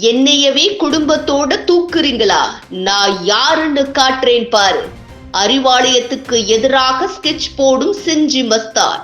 என்னையவே குடும்பத்தோட தூக்குறீங்களா? நான் யாருன்னு காட்டுறேன் பாரு. அறிவாலயத்துக்கு எதிராக ஸ்கெட்ச் போடும் செஞ்சி மஸ்தான்.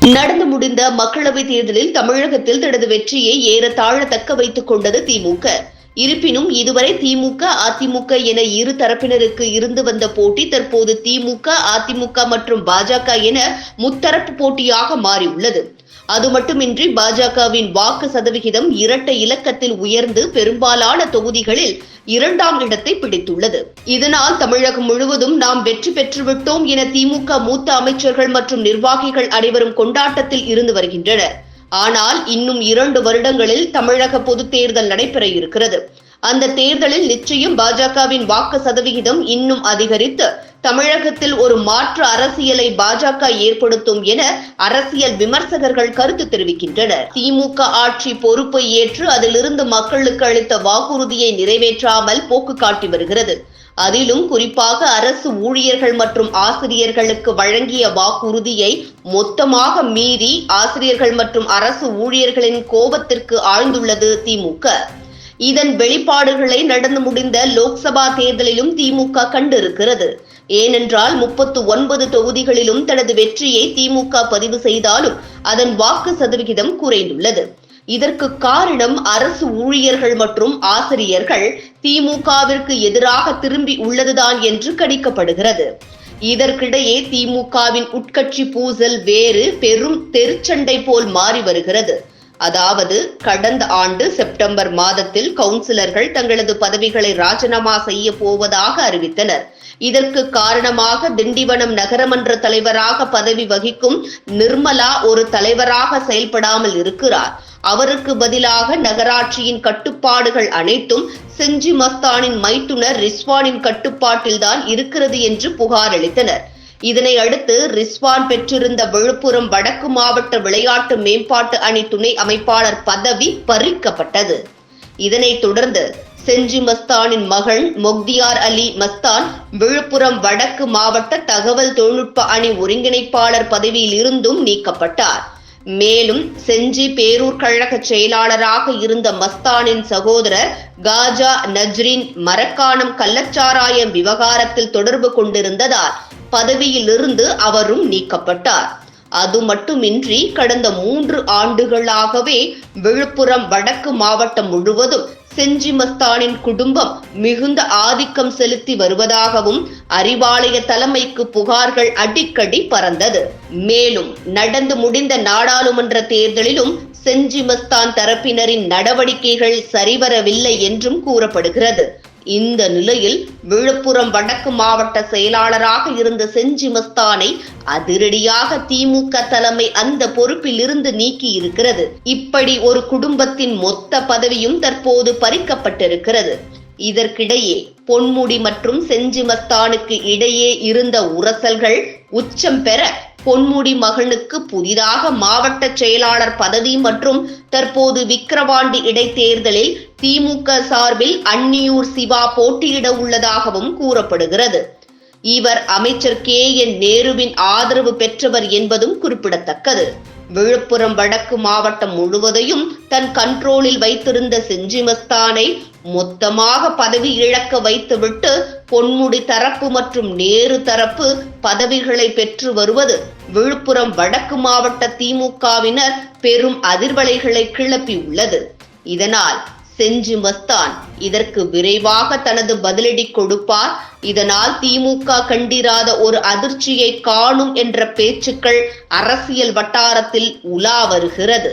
நடந்து முடிந்த மக்களவைத் தேர்தலில் தமிழகத்தில் தனது வெற்றியை ஏறத்தாழ தக்க வைத்துக் கொண்டது திமுக. இருப்பினும் இதுவரை திமுக அதிமுக என இரு தரப்பினருக்கு இருந்து வந்த போட்டி தற்போது திமுக அதிமுக மற்றும் பாஜக என முத்தரப்பு போட்டியாக மாறியுள்ளது. அது மட்டுமின்றி பாஜகவின் வாக்கு சதவிகிதம் இரட்டை இலக்கத்தில் உயர்ந்து பெரும்பாலான தொகுதிகளில் இரண்டாம் இடத்தை பிடித்துள்ளது. இதனால் தமிழகம் முழுவதும் நாம் வெற்றி பெற்றுவிட்டோம் என திமுக மூத்த அமைச்சர்கள் மற்றும் நிர்வாகிகள் அனைவரும் கொண்டாட்டத்தில் இருந்து வருகின்றனர். ஆனால் இன்னும் இரண்டு வருடங்களில் தமிழக பொதுத் தேர்தல் நடைபெற இருக்கிறது. அந்த தேர்தலில் நிச்சயம் பாஜகவின் வாக்கு சதவிகிதம் இன்னும் அதிகரித்து தமிழகத்தில் ஒரு மாற்று அரசியலை பாஜக ஏற்படுத்தும் என அரசியல் விமர்சகர்கள் கருத்து தெரிவிக்கின்றனர். திமுக ஆட்சி பொறுப்பை ஏற்று அதிலிருந்து மக்களுக்கு அளித்த வாக்குறுதியை நிறைவேற்றாமல் போக்கு காட்டி வருகிறது. அதிலும் குறிப்பாக அரசு ஊழியர்கள் மற்றும் ஆசிரியர்களுக்கு வழங்கிய வாக்குறுதியை மொத்தமாக மீறி ஆசிரியர்கள் மற்றும் அரசு ஊழியர்களின் கோபத்திற்கு ஆழ்ந்துள்ளது திமுக. இதன் வெளிப்பாடுகளை நடந்து முடிந்த லோக்சபா தேர்தலிலும் திமுக கண்டிருக்கிறது. ஏனென்றால் முப்பத்து ஒன்பது தொகுதிகளிலும் தனது வெற்றியை திமுக பதிவு செய்தாலும் அதன் வாக்கு சதவிகிதம் குறைந்துள்ளது. இதற்கு காரணம் அரசு ஊழியர்கள் மற்றும் ஆசிரியர்கள் திமுகவிற்கு எதிராக திரும்பி உள்ளதுதான் என்று கணிக்கப்படுகிறது. இதற்கிடையே திமுகவின் உட்கட்சி பூசல் வேறு பெரும் தெருச்சண்டை போல் மாறி வருகிறது. அதாவது கடந்த ஆண்டு செப்டம்பர் மாதத்தில் கவுன்சிலர்கள் தங்களது பதவிகளை ராஜினாமா செய்ய போவதாக அறிவித்தனர். இதற்கு காரணமாக திண்டிவனம் நகரமன்ற தலைவராக பதவி வகிக்கும் நிர்மலா ஒரு தலைவராக செயல்படாமல் இருக்கிறார். அவருக்கு பதிலாக நகராட்சியின் கட்டுப்பாடுகள் அனைத்தும் செஞ்சி மஸ்தானின் மைத்துனர் ரிஸ்வானின் கட்டுப்பாட்டில்தான் இருக்கிறது என்று புகார் அளித்தனர். இதனை அடுத்து ரிஸ்வான் பெற்றிருந்த விழுப்புரம் வடக்கு மாவட்ட விளையாட்டு மேம்பாட்டு அணி துணை அமைப்பாளர் பதவி பறிக்கப்பட்டது. இதனைத் தொடர்ந்து செஞ்சி மஸ்தானின் மகள் மொக்தியார் அலி மஸ்தான் விழுப்புரம் வடக்கு மாவட்ட தகவல் தொழில்நுட்ப அணி ஒருங்கிணைப்பாளர் பதவியில் இருந்தும் நீக்கப்பட்டார். மேலும் செஞ்சி பேரூர் கழக செயலாளராக இருந்த மஸ்தானின் சகோதரர் காஜா நஜ்ரின் மரக்காணம் கள்ளச்சாராயம் விவகாரத்தில் தொடர்பு கொண்டிருந்ததால் பதவியிலிருந்து அவரும் நீக்கப்பட்டார். அது மட்டுமின்றி கடந்த மூன்று ஆண்டுகளாகவே விழுப்புரம் வடக்கு மாவட்டம் முழுவதும் செஞ்சி மஸ்தானின் குடும்பம் மிகுந்த ஆதிக்கம் செலுத்தி வருவதாகவும் அறிவாலய தலைமைக்கு புகார்கள் அடிக்கடி பறந்தது. மேலும் நடந்து முடிந்த நாடாளுமன்ற தேர்தலிலும் செஞ்சி மஸ்தான் தரப்பினரின் நடவடிக்கைகள் சரிவரவில்லை என்றும் கூறப்படுகிறது. இந்த நிலையில் விழுப்புரம் வடக்கு மாவட்ட செயலாளராக இருந்த செஞ்சி மஸ்தானை அதிரடியாக திமுக தலைமை அந்த பொறுப்பில் இருந்து நீக்கி இருக்கிறது. இப்படி ஒரு குடும்பத்தின் மொத்த பதவியும் தற்போது பறிக்கப்பட்டிருக்கிறது. இதற்கிடையே பொன்முடி மற்றும் செஞ்சி மஸ்தானுக்கு இடையே இருந்த உரசல்கள் உச்சம் பெற பொன்முடி மகனுக்கு புதிதாக மாவட்ட செயலாளர் பதவி மற்றும் தற்போது விக்கிரவாண்டி இடைத்தேர்தலில் திமுக சார்பில் அன்னியூர் சிவா போட்டியிட உள்ளதாகவும் கூறப்படுகிறது. இவர் அமைச்சர் கே. என். நேருவின் ஆதரவு பெற்றவர் என்பதும் குறிப்பிடத்தக்கது. விழுப்புரம் வடக்கு மாவட்டம் முழுவதையும் தன் கண்ட்ரோலில் வைத்திருந்த செஞ்சிமஸ்தானை மொத்தமாக பதவி இழக்க வைத்துவிட்டு பொன்முடி தரப்பு மற்றும் நேரு தரப்பு பதவிகளை பெற்று வருவது விழுப்புரம் வடக்கு மாவட்ட திமுகவினர் பெரும் அதிர்வலைகளை கிளப்பியுள்ளது இதனால் செஞ்சி மஸ்தான் இதற்கு விரைவாக தனது பதிலடி கொடுப்பார். இதனால் திமுக கண்டிராத ஒரு அதிர்ச்சியை காணும் என்ற பேச்சுக்கள் அரசியல் வட்டாரத்தில் உலா வருகிறது.